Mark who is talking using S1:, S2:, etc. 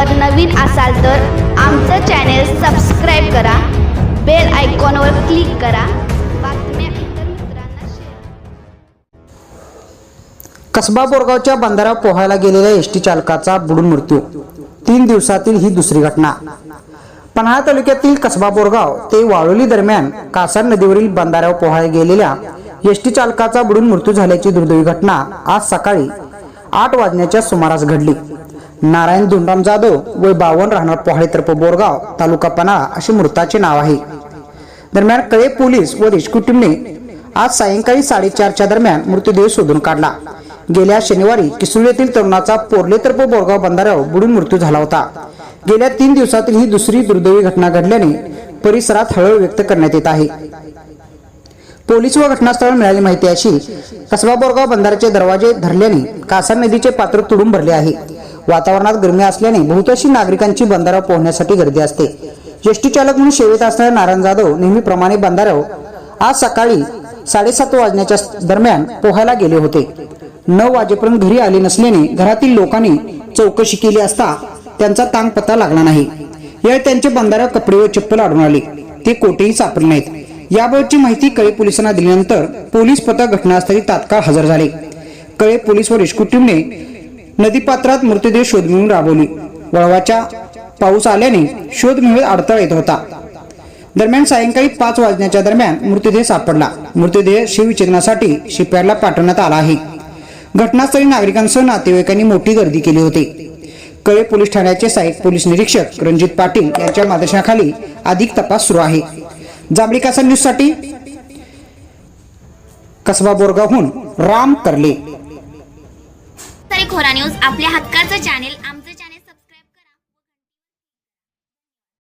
S1: चॅनलवर नवीन असाल तर आमचं चॅनेल सबस्क्राईब करा. बेल आयकॉनवर क्लिक करा.
S2: कसबा बोरगावच्या बंधारा पोहायला गेलेल्या एस टी चालकाचा बुडून मृत्यू. तीन दिवसातील ही दुसरी घटना. पन्हाळा तालुक्यातील कसबा बोरगाव ते वाळोली दरम्यान कासार नदीवरील बंधाऱ्यावर पोहायला गेलेल्या एस टी चालकाचा बुडून मृत्यू झाल्याची दुर्दैवी घटना आज सकाळी आठ वाजण्याच्या सुमारास घडली. नारायण धुंडाम जाधव व बावन राहणार पोहाळे तर्फ बोरगाव तालुका पन्हाळा असे मृताचे नाव आहे. दरम्यान कळे पोलीस व रेस्क्यू टीमने आज सायंकाळी साडेचारच्या दरम्यान मृतदेह शोधून काढला. गेल्या शनिवारी किसुळ येथील तरुणाचा पोरलेतर्फ बोरगाव बंधाऱ्यावर बुडून मृत्यू झाला होता. गेल्या तीन दिवसातील ही दुसरी दुर्दैवी घटना घडल्याने परिसरात हळहळ व्यक्त करण्यात येत आहे. पोलीस व घटनास्थळावर मिळाली माहिती अशी कसबा बोरगाव बंधाऱ्याचे दरवाजे धरल्याने कासा नदीचे पात्र तुडून भरले आहे. वातावरणात गरमी असल्याने बहुतांशी नागरिकांची बंधाऱ्यावर पोहण्यासाठी गर्दी असते. ज्येष्ठ चालक म्हणून सेवेत असणारे नारायण जाधव नेहमीप्रमाणे बंधाऱ्यावर आज सकाळी साडेसात वाजण्याच्या दरम्यान पोहायला गेले होते. नऊ वाजेपर्यंत घरी आले नसल्याने घरातील लोकांनी चौकशी केली असता त्यांचा तांग पत्ता लागला नाही. यावेळी त्यांचे बंधाऱ्यावर कपडे व चप्पल आढळून आले. ते कोठेही सापडले नाहीत. याबाबतची माहिती कळे पोलिसांना दिल्यानंतर पोलीस पथक घटनास्थळी तात्काळ हजर झाले. कळे पोलीस व रेस्क्यू टीमने नदीपात्रात मृतदेह शोध मिळून राबवली. वळवाच्या पाऊस आल्याने शोध मोहिमेत अडथळा येत होता. दरम्यान सायंकाळी पाच वाजण्याच्या दरम्यान मृतदेह सापडला. मृतदेह शिवविच्छेदनासाठी शिपयार्डला पाठवण्यात आला आहे. घटनास्थळी नागरिकांसह नातेवाईकांनी मोठी गर्दी केली होती. कळे पोलीस ठाण्याचे सहाय्यक पोलीस निरीक्षक रणजित पाटील यांच्या मार्गदर्शनाखाली अधिक तपास सुरू आहे. जांभळी कासा न्यूजसाठी कसबा बोरगावहून राम करले.
S3: खोरा न्यूज आपल्या हक्काचं चॅनेल आमचं